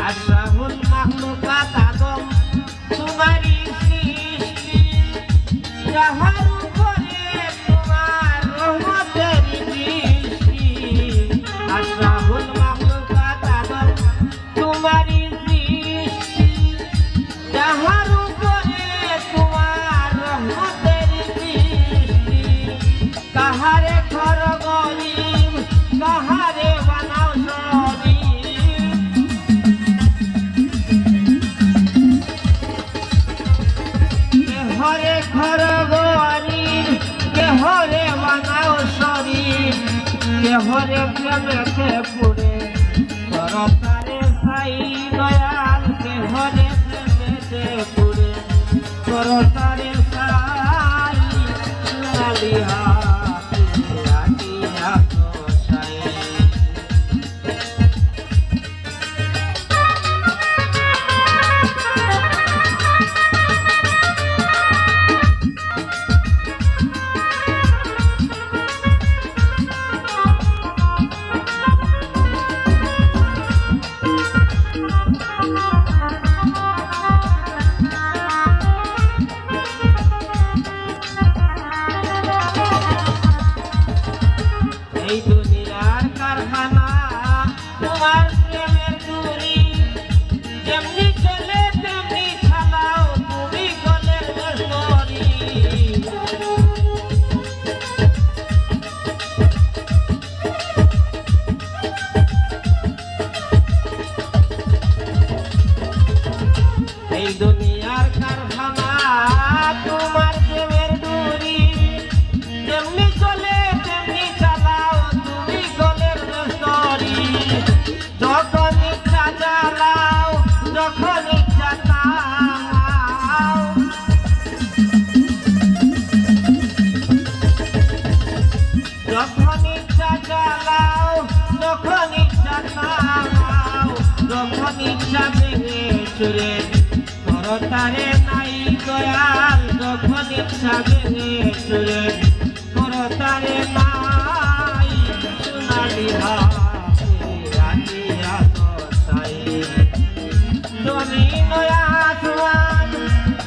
আশরাফুল মাখলুকাত আদম তোমারই সৃষ্টি যাহার প্রেমেতে পুরে করতারে সাই দয়াল কেহরে প্রেমেতে পুরে করতারে সাই লালিহা লাগিয়া তো চুরে করতারে নাই দয়াল যখন ইচ্ছা ভেঙে চুরে করতারে নাই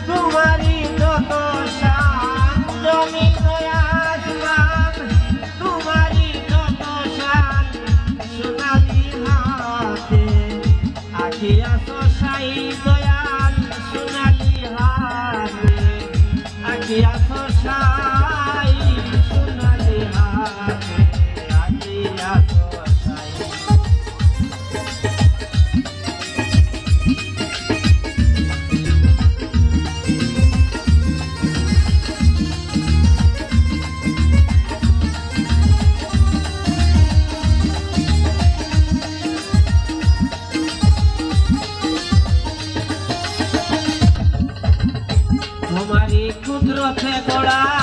সোনালি যত শান জমিন পাইল થોડા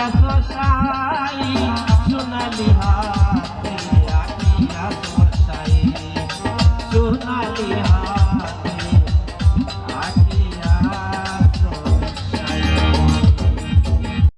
হাতে